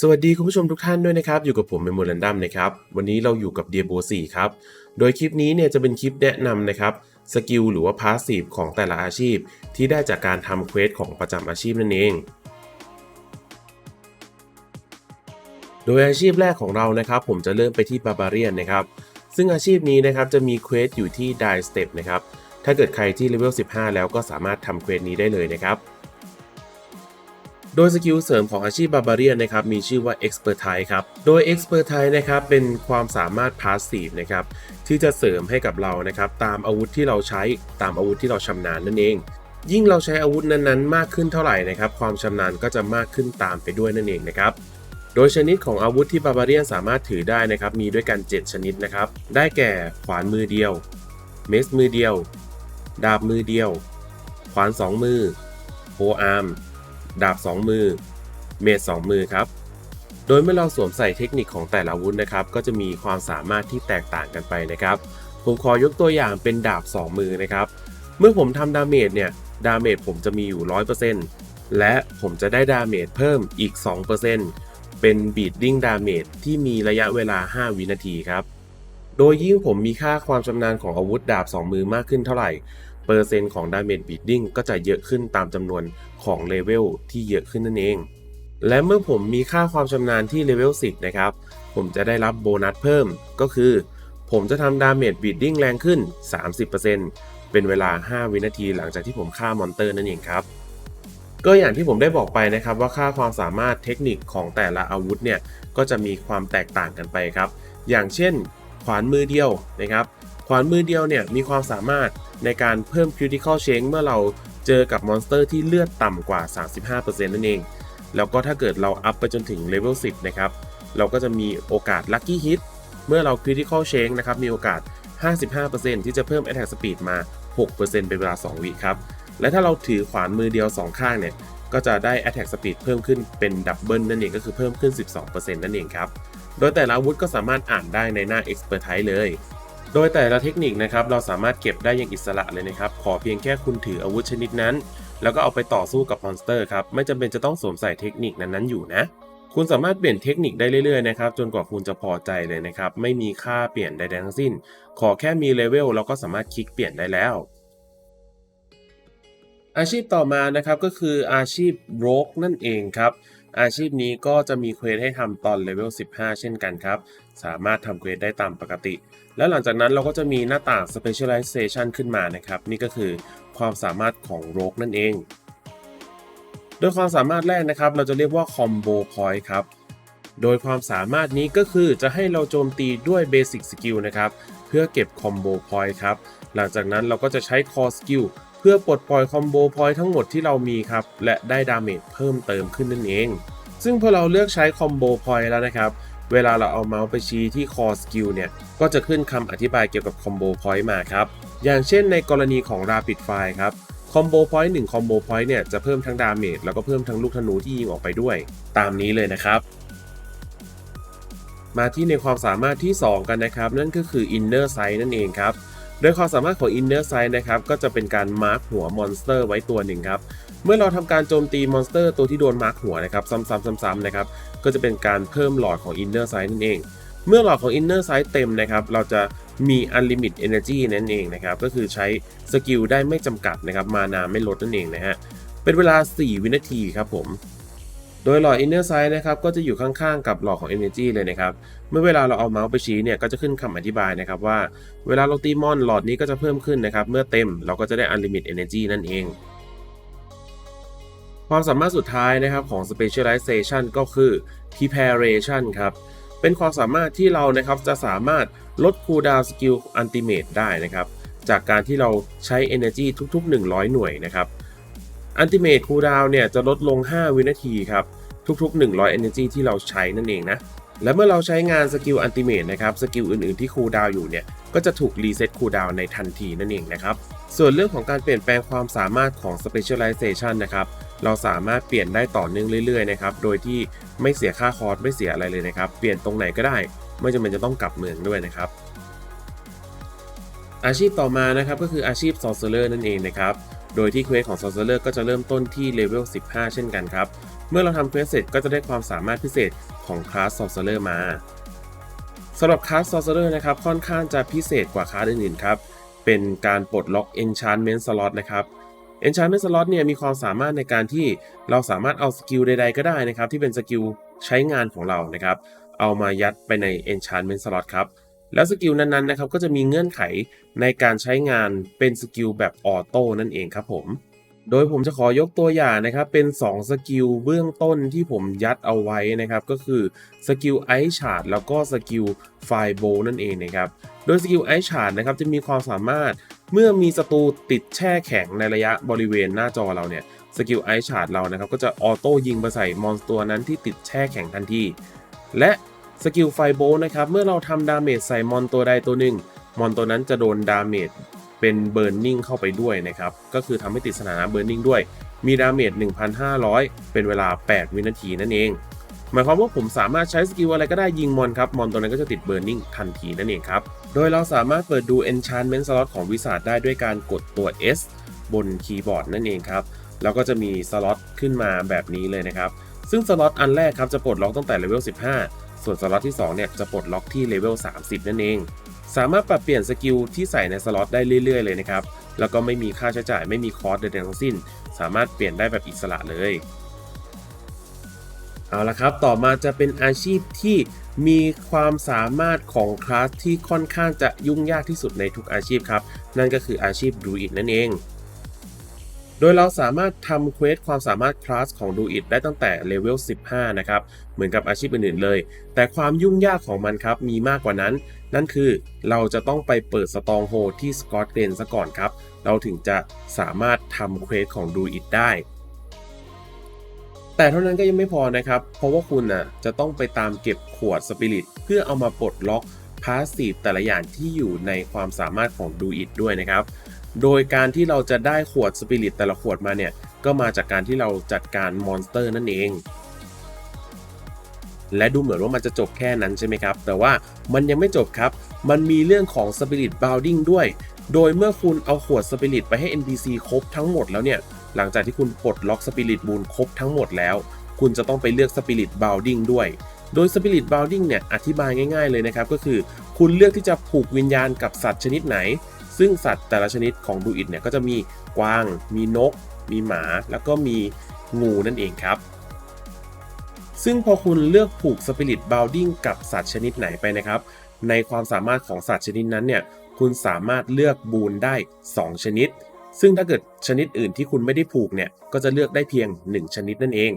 สวัสดีคุณผู้ชมทุกท่านด้วยนะครับ อยู่กับผมเมมโมรันดัมนะครับ วันนี้เราอยู่กับ d i a b o 4ครับ โดยคลิปนี้เนี่ยจะเป็นคลิปแนะนำนะครับสกิลหรือว่าพาสซีฟของแต่ละอาชีพ ที่ได้จากการทำเควสของประจำอาชีพนั่นเอง โดยอาชีพแรกของเรานะครับ ผมจะเริ่มไปที่บาบาเรียนนะครับ ซึ่งอาชีพนี้นะครับจะมีเควสอยู่ที่ Die Step นะครับถ้าเกิดใครที่เลเวล15 แล้วก็สามารถทำเควสนี้ได้เลยนะครับ โดยสกิลเสริมของอาชีพบาบาเรียนนะครับมีชื่อว่า Expertise ครับ โดย Expertise นะครับเป็นความสามารถ Passive นะครับที่จะเสริมให้กับเรานะครับตามอาวุธที่เราใช้ตามอาวุธที่เราชำนาญนั่นเอง ยิ่งเราใช้อาวุธนั้นๆ มากขึ้นเท่าไหร่นะครับความชำนาญก็จะมากขึ้นตามไปด้วยนั่นเองนะครับโดยชนิดของอาวุธที่บาบาเรียนสามารถถือได้นะครับมีด้วยกัน 7 ชนิดนะครับได้แก่ขวานมือเดียว เมสมือเดียว ดาบมือเดียว ขวาน 2 มือโฮอาร์ม ดาบ 2 มือ เมด2มือครับ โดยเมื่อเราสวมใส่เทคนิคของแต่ละอาวุธนะครับ ก็จะมีความสามารถที่แตกต่างกันไปนะครับ ผมขอยกตัวอย่างเป็นดาบ 2 มือนะครับ เมื่อผมทำดาเมจเนี่ย ดาเมจผมจะมีอยู่ 100%และผมจะได้ดาเมจเพิ่มอีก 2%เป็นบีดดิ้งดาเมจที่มีระยะเวลา 5 วินาทีครับ โดยยิ่งผมมีค่าความชำนาญของอาวุธดาบ 2 มือมากขึ้นเท่าไหร่ เปอร์เซ็นต์ของดาเมจบีดดิ้งก็จะเยอะขึ้นตามจำนวนของเลเวลที่เยอะขึ้นนั่นเอง และเมื่อผมมีค่าความชำนาญที่เลเวล10 นะครับ ผมจะได้รับโบนัสเพิ่มก็คือ ผมจะทำดาเมจบีดดิ้งแรงขึ้น 30%เป็นเวลา 5 วินาทีหลังจากที่ผมฆ่ามอนเตอร์นั่นเองครับก็อย่างที่ผมได้บอกไปนะครับว่าค่าความสามารถเทคนิคของแต่ละอาวุธเนี่ยก็จะมีความแตกต่างกันไปครับ อย่างเช่น ขวานมือเดียวนะครับ ขวานมือเดียวเนี่ยมีความสามารถ ในการเพิ่ม critical change เมื่อเราเจอกับมอนสเตอร์ที่เลือดต่ำกว่า 35%นั่นเอง แล้วก็ถ้าเกิดเราอัพไปจนถึงเลเวล 10 นะครับ เราก็จะมีโอกาส lucky hit เมื่อเรา critical change นะครับ มีโอกาส 55%ที่จะเพิ่ม attack speed มา 6%เป็นเวลา 2 วิครับ และถ้าเราถือขวานมือเดียว 2 ข้างเนี่ย ก็จะได้ attack speed เพิ่มขึ้นเป็นดับเบิลนั่นเอง ก็คือเพิ่มขึ้น 12%นั่นเองครับ โดยแต่ละอาวุธก็สามารถอ่านได้ในหน้า Expertise เลย โดยแต่ละเทคนิคนะครับเราสามารถเก็บได้อย่างอิสระเลยนะครับ ขอเพียงแค่คุณถืออาวุธชนิดนั้น แล้วก็เอาไปต่อสู้กับมอนสเตอร์ครับไม่จำเป็นจะต้องสวมใส่เทคนิคนั้นๆอยู่นะ คุณสามารถเปลี่ยนเทคนิคได้เรื่อยๆนะครับจนกว่าคุณจะพอใจเลยนะครับไม่มีค่าเปลี่ยนใดๆทั้งสิ้น ขอแค่มีเลเวลเราก็สามารถคลิกเปลี่ยนได้แล้วอาชีพต่อมานะครับก็คืออาชีพโรกนั่นเองครับ อาชีพนี้ก็จะมีเควสให้ทำตอนเลเวล 15 เช่นกันครับ สามารถทำเควสได้ตามปกติ แล้วหลังจากนั้นเราก็จะมีหน้าต่าง Specialization ขึ้นมานะครับ นี่ก็คือความสามารถของโรกนั่นเอง โดยความสามารถแรกนะครับ เราจะเรียกว่า Combo Point ครับ โดยความสามารถนี้ก็คือจะให้เราโจมตีด้วย Basic Skill นะครับ เพื่อเก็บ Combo Point ครับ หลังจากนั้นเราก็จะใช้ Core Skill เพื่อปลดปล่อยคอมโบพอยทั้งหมดที่เรามีครับ และได้ดาเมจเพิ่มเติมขึ้นนั่นเอง ซึ่งพอเราเลือกใช้คอมโบพอยแล้วนะครับ เวลาเราเอาเมาส์ไปชี้ที่ Core Skill เนี่ย ก็จะขึ้นคำอธิบายเกี่ยวกับคอมโบพอยมาครับ อย่างเช่นในกรณีของ Rapid Fire ครับคอมโบพอยต์1คอมโบพอยต์เนี่ยจะเพิ่มทั้งดาเมจแล้วก็เพิ่มทั้งลูกธนูที่ยิงออกไปด้วย ตามนี้เลยนะครับ มาที่ในความสามารถที่ 2 กันนะครับ นั่นก็คือ Inner Sight นั่นเองครับ โดยความสามารถของ Inner Sight นะครับก็จะเป็นการมาร์คหัวมอนสเตอร์ไว้ตัวหนึ่งครับเมื่อเราทำการโจมตีมอนสเตอร์ตัวที่โดนมาร์คหัวนะครับซ้ำๆๆๆนะครับก็จะเป็นการเพิ่มหลอดของ Inner Sight นั่นเอง เมื่อหลอดของ Inner Sight เต็มนะครับเราจะมี Unlimit Energy นั่นเองนะครับก็คือใช้สกิลได้ไม่จำกัดนะครับมานาไม่ลดนั่นเองนะฮะเป็นเวลา 4 วินาทีครับผม โดยหลอด Inner Sight นะครับก็จะอยู่ข้างๆ กับหลอดของ Energy เลยนะครับเมื่อเวลาเราเอาเมาส์ไปชี้เนี่ยก็จะขึ้นคำอธิบายนะครับว่า เวลาเราตีมอนหลอดนี้ก็จะเพิ่มขึ้นนะครับเมื่อเต็มเราก็จะได้ Unlimit Energy นั่นเอง ความสามารถสุดท้ายนะครับของ Specialization ก็คือ Preparation ครับเป็นความสามารถที่เรานะครับจะสามารถลด cooldown skill ultimate ได้นะครับจากการที่เราใช้ energy ทุก ๆ 100 หน่วยนะครับ Ultimate cooldown เนี่ยจะลดลง 5 วินาทีครับ ทุก ๆ 100 energy ที่เราใช้นั่นเองนะ และเมื่อเราใช้งานสกิล Ultimate นะครับ สกิลอื่น ๆ ที่คูลดาวอยู่เนี่ยก็จะถูกรีเซ็ตคูลดาวในทันทีนั่นเองนะครับ ส่วนเรื่องของการเปลี่ยนแปลงความสามารถของ Specialization นะครับ เราสามารถเปลี่ยนได้ต่อเนื่องเรื่อย ๆ นะครับ โดยที่ไม่เสียค่าคอร์สไม่เสียอะไรเลยนะครับ เปลี่ยนตรงไหนก็ได้ ไม่จำเป็นจะต้องกลับเมืองด้วยนะครับ อาชีพต่อมานะครับก็คืออาชีพ Sorcerer นั่นเองนะครับ โดยที่เควสของ Sorcerer ก็จะเริ่มต้นที่เลเวล 15 เช่นกันครับ เมื่อเราทำเควสเสร็จก็จะได้ความสามารถพิเศษของคลาส Sorcerer มาสำหรับคลาส Sorcerer นะครับค่อนข้างจะพิเศษกว่าคลาสอื่นๆครับ เป็นการปลดล็อก Enchantment Slot นะครับ Enchantment Slot เนี่ยมีความสามารถในการที่เราสามารถเอาสกิลใดๆก็ได้นะครับ ที่เป็นสกิลใช้งานของเรานะครับ เอามายัดไปใน Enchantment Slot ครับ แล้วสกิลนั้นๆนะครับก็จะมีเงื่อนไขในการใช้งานเป็นสกิลแบบออโต้นั่นเองครับผม โดยผมจะขอยกตัวอย่างนะครับ เป็น 2 สกิลเบื้องต้นที่ผมยัดเอาไว้นะครับ ก็คือสกิลไอชาร์ดแล้วก็สกิลไฟโบนั่นเองนะครับ โดยสกิลไอชาร์ดนะครับจะมีความสามารถเมื่อมีศัตรูติดแช่แข็งในระยะบริเวณหน้าจอเราเนี่ยสกิลไอชาร์ดเรานะครับก็จะออโต้ยิงไปใส่มอนสตัวนั้นที่ติดแช่แข็งทันที และสกิลไฟโบนะครับเมื่อเราทำดาเมจใส่มอนตัวใดตัวหนึ่งมอนตัวนั้นจะโดนดาเมจ เป็นเบิร์นนิ่งเข้าไปด้วยนะครับ ก็คือทำให้ติดสถานะเบิร์นนิ่งด้วย มีดาเมจ 1,500 เป็นเวลา 8 วินาทีนั่นเอง หมายความว่าผมสามารถใช้สกิลอะไรก็ได้ยิงมอนครับ มอนตัวนั้นก็จะติดเบิร์นนิ่งทันทีนั่นเองครับ โดยเราสามารถเปิดดู Enchantment Slot ของวิสาดได้ด้วยการกดตัว S บนคีย์บอร์ดนั่นเองครับ แล้วก็จะมีสล็อตขึ้นมาแบบนี้เลยนะครับ ซึ่งสล็อตอันแรกครับจะปลดล็อกตั้งแต่เลเวล 15 ส่วนสล็อตที่2เนี่ยจะปลดล็อกที่เลเวล 30 นั่นเอง สามารถปรับเปลี่ยนสกิลที่ใส่ในสล็อตได้เรื่อยๆเลยนะครับ แล้วก็ไม่มีค่าใช้จ่ายไม่มีคอร์สใดๆทั้งสิ้น สามารถเปลี่ยนได้แบบอิสระเลย เอาละครับ ต่อมาจะเป็นอาชีพที่มีความสามารถของคลาสที่ค่อนข้างจะยุ่งยากที่สุดในทุกอาชีพครับ นั่นก็คืออาชีพดูอิดนั่นเอง โดยเราสามารถทำเควสความสามารถคลาสของดูอิดได้ตั้งแต่เลเวล 15 นะครับ เหมือนกับอาชีพอื่นๆเลย แต่ความยุ่งยากของมันครับ มีมากกว่านั้น นั่นคือเราจะต้องไปเปิดสตองโฮที่สกอตเกรนซะก่อนครับ เราถึงจะสามารถทำเควสของดูอิดได้แต่เท่านั้นก็ยังไม่พอนะครับ เพราะว่าคุณน่ะจะต้องไปตามเก็บขวดสปิริตเพื่อเอามาปลดล็อกพาสซีฟแต่ละอย่างที่อยู่ในความสามารถของดูอิดด้วยนะครับ โดยการที่เราจะได้ขวดสปิริตแต่ละขวดมาเนี่ย ก็มาจากการที่เราจัดการมอนสเตอร์นั่นเอง และดูเหมือนว่ามันจะจบแค่นั้นใช่ไหมครับ แต่ว่ามันยังไม่จบครับ มันมีเรื่องของ Spirit Bounding ด้วย โดยเมื่อคุณเอาขวด Spirit ไปให้ NPC ครบทั้งหมดแล้วเนี่ย หลังจากที่คุณปลดล็อก Spirit b o o n ครบทั้งหมดแล้ว คุณจะต้องไปเลือก Spirit Bounding ด้วยโดย Spirit Bounding เนี่ยอธิบายง่ายๆเลยนะครับ ก็คือ คุณเลือกที่จะผูกวิญญาณกับสัตว์ชนิดไหน ซึ่งสัตว์แต่ละชนิดของดูอิดเนี่ยก็จะมีกวาง มีนก มีหมา แล้วก็มีงูนั่นเองครับ ซึ่งพอคุณเลือกผูกสปิริตบ o ลดิ้งกับสัตว์ชนิดไหนไปนะครับ ในความสามารถของสัตว์ชนิดนั้นเนี่ย คุณสามารถเลือกบูนได้ 2 ชนิด ซึ่งถ้าเกิดชนิดอื่นที่คุณไม่ได้ผูกเนี่ย ก็จะเลือกได้เพียง 1 ชนิดนั่นเอง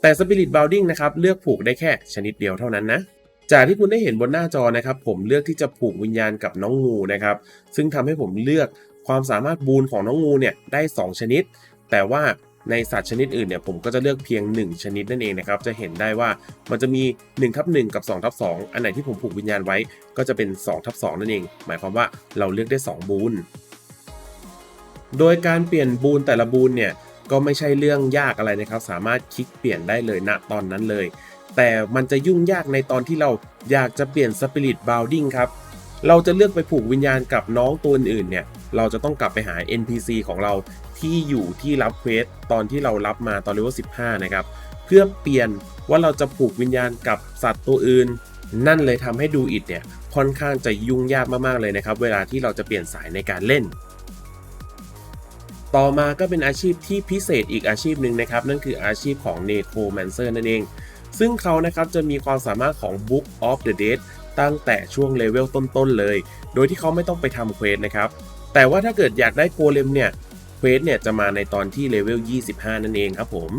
แต่สปิริตบ o ลดิ้งนะครับ เลือกผูกได้แค่ชนิดเดียวเท่านั้นนะ จากที่คุณได้เห็นบนหน้าจอนะครับ ผมเลือกที่จะผูกวิญญาณกับน้องงูนะครับ ซึ่งทำให้ผมเลือกความสามารถบูนของน้องงูเนี่ยได้ 2 ชนิด แต่ว่าในสัตว์ชนิดอื่นเนี่ยผมก็จะเลือกเพียง 1 ชนิดนั่นเองนะครับ จะเห็นได้ว่ามันจะมี1ทับ1กับ2ทับ2อันไหนที่ผมผูกวิญญาณไว้ก็จะเป็น2ทับ2นั่นเอง หมายความว่าเราเลือกได้ 2 บูนโดยการเปลี่ยนบูนแต่ละบูนเนี่ยก็ไม่ใช่เรื่องยากอะไรนะครับ สามารถคลิกเปลี่ยนได้เลยณตอนนั้นเลย แต่มันจะยุ่งยากในตอนที่เราอยากจะเปลี่ยนสปิริตบ o ลดิ้งครับ เราจะเลือกไปผูกวิญญาณกับน้องตัวอื่นเนี่ยเราจะต้องกลับไปหา NPC ของเราที่อยู่ที่รับเควสตอนที่เรารับมาตอนเลเวล15 นะครับ เพื่อเปลี่ยนว่าเราจะผูกวิญญาณกับสัตว์ตัวอื่น นั่นเลยทำให้ดูอิดเนี่ยค่อนข้างจะยุ่งยากมากๆเลยนะครับ เวลาที่เราจะเปลี่ยนสายในการเล่น ต่อมาก็เป็นอาชีพที่พิเศษอีกอาชีพหนึ่งนะครับ นั่นคืออาชีพของ Necromancer นั่นเอง ซึ่งเขานะครับจะมีความสามารถของ Book of the Dead ตั้งแต่ช่วงเลเวลต้นๆเลย โดยที่เขาไม่ต้องไปทำเควสนะครับ แต่ว่าถ้าเกิดอยากได้โกเลมเนี่ยเควสเนี่ยจะมาในตอนที่เลเวล 25 นั่นเองครับผม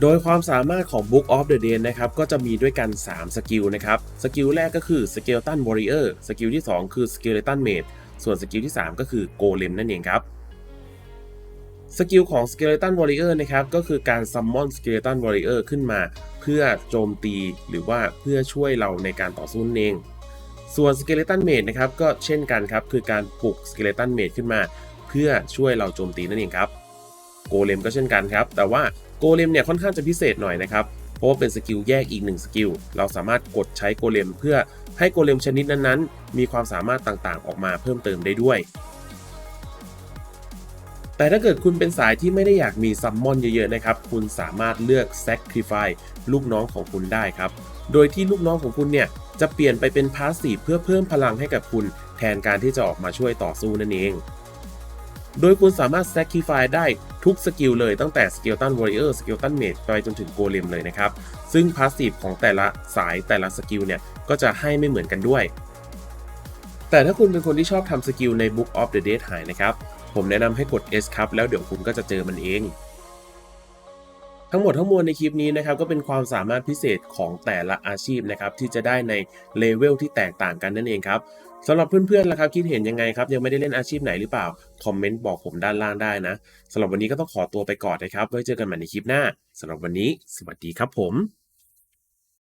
โดยความสามารถของ Book of the Dead นะครับ ก็จะมีด้วยกัน 3 สกิลนะครับ สกิลแรกก็คือ Skeleton Warrior สกิลที่ 2 คือ Skeleton Mage ส่วนสกิลที่ 3 ก็คือ Golem นั่นเองครับ สกิลของ Skeleton Warrior นะครับก็คือการ Summon Skeleton Warrior ขึ้นมา เพื่อโจมตีหรือว่าเพื่อช่วยเราในการต่อสู้เอง ส่วน Skeleton Mage นะครับก็เช่นกันครับคือการปลุก Skeleton Mage ขึ้นมา เพื่อช่วยเราโจมตีนั่นเองครับโกเลมก็เช่นกันครับ แต่ว่าโกเลมเนี่ยค่อนข้างจะพิเศษหน่อยนะครับเพราะว่าเป็นสกิลแยกอีกหนึ่งสกิลเราสามารถกดใช้โกเลมเพื่อให้โกเลมชนิดนั้นๆ มีความสามารถต่างๆ ออกมาเพิ่มเติมได้ด้วย แต่ถ้าเกิดคุณเป็นสายที่ไม่ได้อยากมีซัมมอนเยอะๆนะครับ คุณสามารถเลือก Sacrifice ลูกน้องของคุณได้ครับ โดยที่ลูกน้องของคุณเนี่ยจะเปลี่ยนไปเป็นพาสซีฟเพื่อเพิ่มพลังให้กับคุณ แทนการที่จะออกมาช่วยต่อสู้นั่นเอง โดยคุณสามารถ Sacrifice ได้ทุกสกิลเลยตั้งแต่ Skeleton Warrior Skeleton Mage ไปจนถึง Golem เลยนะครับ ซึ่งพาสซีฟของแต่ละสายแต่ละสกิลเนี่ยก็จะให้ไม่เหมือนกันด้วยแต่ถ้าคุณเป็นคนที่ชอบทำสกิลใน Book of the Dead หายนะครับ ผมแนะนำให้กด S ครับแล้วเดี๋ยวคุณก็จะเจอมันเอง ทั้งหมดทั้งมวลในคลิปนี้นะครับก็เป็นความสามารถพิเศษของแต่ละอาชีพนะครับที่จะได้ในเลเวลที่แตกต่างกันนั่นเองครับสำหรับเพื่อนๆล่ะครับคิดเห็นยังไงครับยังไม่ได้เล่นอาชีพไหนหรือเปล่า คอมเมนต์บอกผมด้านล่างได้นะสำหรับวันนี้ก็ต้องขอตัวไปก่อนนะครับไว้เจอกันใหม่ในคลิปหน้าสำหรับวันนี้ สวัสดีครับผม